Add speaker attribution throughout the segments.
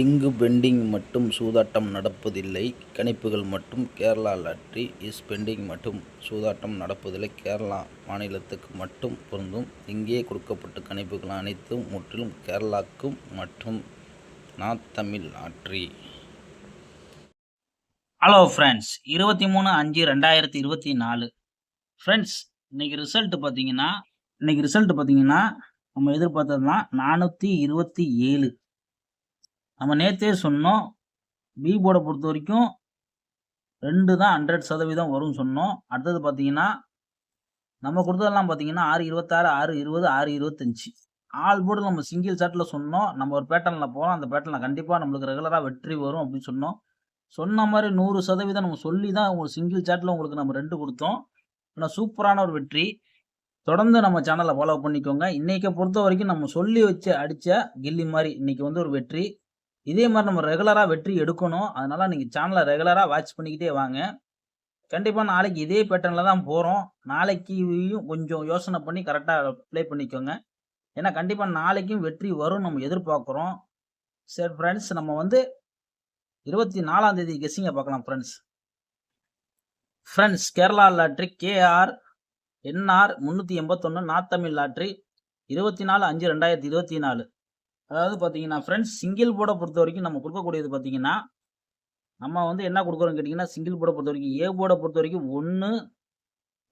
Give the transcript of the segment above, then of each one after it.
Speaker 1: இங்கு பெண்டிங் மட்டும் சூதாட்டம் நடப்பதில்லை. கணிப்புகள் மட்டும் கேரளா லாட்ரி இஸ் பெண்டிங் மட்டும் சூதாட்டம் நடப்பதில்லை. கேரளா மாநிலத்துக்கு மட்டும் பொருந்தும். இங்கே கொடுக்கப்பட்ட கணிப்புகள் அனைத்தும் முற்றிலும் கேரளாக்கும் மற்றும் நாட் தமிழ் லாட்டரி
Speaker 2: ஹலோ ஃப்ரெண்ட்ஸ் இருபத்தி மூணு அஞ்சு ரெண்டாயிரத்தி இருபத்தி நாலு. ஃப்ரெண்ட்ஸ் இன்னைக்கு ரிசல்ட் பார்த்தீங்கன்னா இன்னைக்கு ரிசல்ட் பார்த்தீங்கன்னா நம்ம எதிர்பார்த்ததுதான் நானூற்றி இருபத்தி ஏழு. நம்ம நேற்றே சொன்னோம் பி போர்டை பொறுத்த வரைக்கும் ரெண்டு தான் ஹண்ட்ரட் சதவீதம் வரும்னு சொன்னோம். அடுத்தது பார்த்தீங்கன்னா நம்ம கொடுத்ததெல்லாம் பார்த்தீங்கன்னா ஆறு இருபத்தாறு ஆறு இருபது ஆறு இருபத்தஞ்சி. ஆல் போர்டு நம்ம சிங்கிள் சாட்டில் சொன்னோம். நம்ம ஒரு பேட்டர்னில் போகிறோம் அந்த பேட்டர்னில் கண்டிப்பாக நம்மளுக்கு ரெகுலராக வெற்றி வரும் அப்படின்னு சொன்னோம். சொன்ன மாதிரி நூறு சதவீதம் நம்ம சொல்லி தான் உங்களுக்கு சிங்கிள் சாட்டில் உங்களுக்கு நம்ம ரெண்டு கொடுத்தோம். ஆனால் சூப்பரான ஒரு வெற்றி. தொடர்ந்து நம்ம சேனலை ஃபாலோ பண்ணிக்கோங்க. இன்றைக்கை பொறுத்த வரைக்கும் நம்ம சொல்லி வச்சு அடித்த கில்லி மாதிரி இன்றைக்கி வந்து ஒரு வெற்றி. இதே மாதிரி நம்ம ரெகுலராக வெற்றி எடுக்கணும். அதனால் நீங்கள் சேனலை ரெகுலராக வாட்ச் பண்ணிக்கிட்டே வாங்க. கண்டிப்பாக நாளைக்கு இதே பேட்டர்னில் தான் போகிறோம் நாளைக்கும் கொஞ்சம் யோசனை பண்ணி கரெக்டாக ப்ளே பண்ணிக்கோங்க. ஏன்னா கண்டிப்பாக நாளைக்கும் வெற்றி வரும் நம்ம எதிர்பார்க்குறோம். சரி ஃப்ரெண்ட்ஸ் நம்ம வந்து இருபத்தி நாலாம் தேதி கெஸ்ஸிங்க பார்க்கலாம் friends friends Kerala lottery K R N R முந்நூற்றி எண்பத்தொன்று நார்த் தமிழ் லாட்ரி இருபத்தி நாலு அஞ்சு ரெண்டாயிரத்தி இருபத்தி நாலு அதாவது பார்த்தீங்கன்னா ஃப்ரெண்ட்ஸ் சிங்கிள் போர்டை பொறுத்த வரைக்கும் நம்ம கொடுக்கக்கூடியது பார்த்தீங்கன்னா நம்ம வந்து என்ன கொடுக்குறோம்னு கேட்டிங்கன்னா சிங்கிள் போர்டை பொறுத்த வரைக்கும் ஏ போர்டை பொறுத்த வரைக்கும் ஒன்று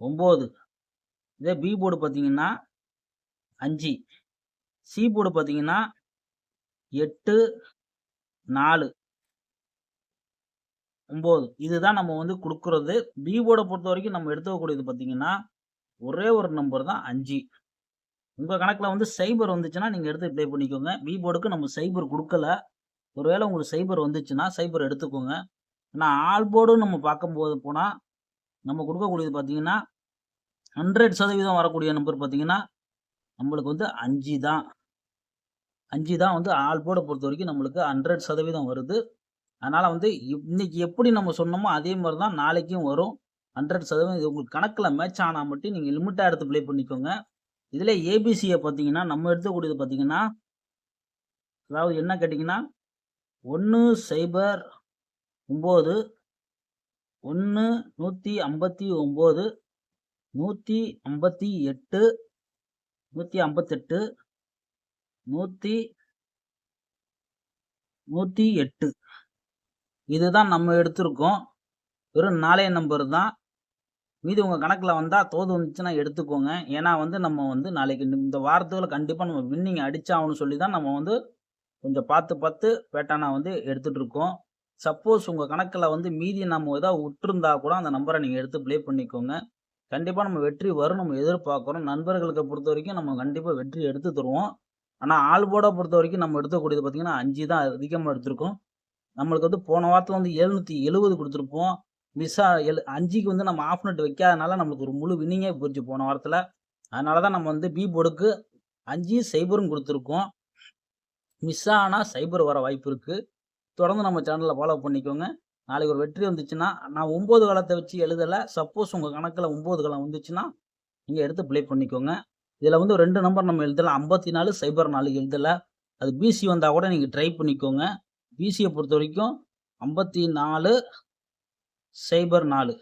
Speaker 2: ஒம்பது. இதே பி போர்டு பார்த்தீங்கன்னா அஞ்சு. சி போர்டு பார்த்தீங்கன்னா எட்டு நாலு. ஒம்பது. இதுதான் நம்ம வந்து கொடுக்குறது. பி போர்டை பொறுத்த வரைக்கும் நம்ம எடுத்துக்கக்கூடியது பார்த்தீங்கன்னா ஒரே ஒரு நம்பர் தான் அஞ்சு. உங்கள் கணக்கில் வந்து சைபர் வந்துச்சுன்னா நீங்கள் எடுத்து ப்ளே பண்ணிக்கோங்க. பீபோர்டுக்கு நம்ம சைபர் கொடுக்கல. ஒருவேளை உங்களுக்கு சைபர் வந்துச்சுன்னா சைபர் எடுத்துக்கோங்க. ஆனால் ஆல் போர்டும் நம்ம பார்க்கும்போது போனால் நம்ம கொடுக்கக்கூடியது பார்த்தீங்கன்னா ஹண்ட்ரட் சதவீதம் வரக்கூடிய நம்பர் பார்த்தீங்கன்னா நம்மளுக்கு வந்து அஞ்சு தான். அஞ்சு தான் வந்து ஆல் போர்டை பொறுத்த வரைக்கும் நம்மளுக்கு ஹண்ட்ரட் சதவீதம் வருது. அதனால் வந்து இன்னைக்கு எப்படி நம்ம சொன்னோமோ அதே மாதிரி தான் நாளைக்கும் வரும். ஹண்ட்ரட் சதவீதம் இது உங்களுக்கு கணக்கில் மேட்ச் ஆனால் மட்டும் நீங்கள் லிமிட்டாக எடுத்து ப்ளே பண்ணிக்கோங்க. இதில் ஏபிசியை பார்த்தீங்கன்னா நம்ம எடுத்துக்கூடியது பார்த்தீங்கன்னா அதாவது என்ன கேட்டிங்கன்னா ஒன்று சைபர் ஒம்பது ஒன்று நூற்றி ஐம்பத்தி ஒம்பது நூற்றி ஐம்பத்தி எட்டு நூற்றி ஐம்பத்தெட்டு நூற்றி நூற்றி எட்டு. இதுதான் நம்ம எடுத்திருக்கோம். வெறும் நாளைய நம்பர் தான். மீதி உங்கள் கணக்கில் வந்தால் தோது வந்துச்சுன்னா எடுத்துக்கோங்க. ஏன்னா வந்து நம்ம வந்து நாளைக்கு இந்த வாரத்துக்குள்ள கண்டிப்பாக நம்ம வின்னிங் அடிச்சாகணும்னு சொல்லி தான் நம்ம வந்து கொஞ்சம் பார்த்து பார்த்து பேட்டானா வந்து எடுத்துகிட்ருக்கோம் சப்போஸ் உங்கள் கணக்கில் வந்து மீதி நம்ம ஏதாவது விட்டுருந்தா கூட அந்த நம்பரை நீங்கள் எடுத்து ப்ளே பண்ணிக்கோங்க. கண்டிப்பாக நம்ம வெற்றி வரும் நம்ம எதிர்பார்க்குறோம். நண்பர்களுக்கு பொறுத்த வரைக்கும் நம்ம கண்டிப்பாக வெற்றி எடுத்து தருவோம். ஆனால் ஆள் போர்டை பொறுத்த வரைக்கும் நம்ம எடுத்துக்கூடியது பார்த்திங்கன்னா அஞ்சு தான் அதிகமாக எடுத்திருக்கோம். நம்மளுக்கு வந்து போன வாரத்தில் வந்து எழுநூற்றி எழுபது கொடுத்துருப்போம். மிஸ் எழு அஞ்சுக்கு வந்து நம்ம ஆஃப் நெட் வைக்காதனால நம்மளுக்கு ஒரு முழு வின்னிங்கே போயிடுச்சு போன வாரத்தில். அதனால தான் நம்ம வந்து பி போர்டுக்கு அஞ்சு சைபரும் கொடுத்துருக்கோம். மிஸ் ஆனால் சைபர் வர வாய்ப்பு இருக்குது தொடர்ந்து நம்ம சேனலில் ஃபாலோ பண்ணிக்கோங்க. நாளைக்கு ஒரு வெற்றி வந்துச்சுன்னா நான் ஒம்பது காலத்தை வச்சு எழுதலை. சப்போஸ் உங்கள் கணக்கில் ஒம்பது காலம் வந்துச்சுன்னா நீங்கள் எடுத்து ப்ளே பண்ணிக்கோங்க. இதில் வந்து ரெண்டு நம்பர் நம்ம எழுதலாம் ஐம்பத்தி நாலு சைபர் நாலு எழுதலை. அது பிசி வந்தால் கூட நீங்கள் ட்ரை பண்ணிக்கோங்க. பிசியை பொறுத்த வரைக்கும் ஐம்பத்தி நாலு சைபர் நாலு.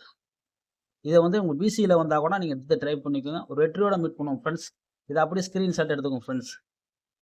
Speaker 2: இதை வந்து உங்கள் பிசியில் வந்தால் கூட நீங்கள் எடுத்து ட்ரை பண்ணிக்கோங்க. ஒரு வெற்றியோட மீட் பண்ணுவோம் ஃப்ரெண்ட்ஸ் இதை அப்படியே ஸ்க்ரீன்ஷாட் எடுத்துக்கோங்க ஃப்ரெண்ட்ஸ்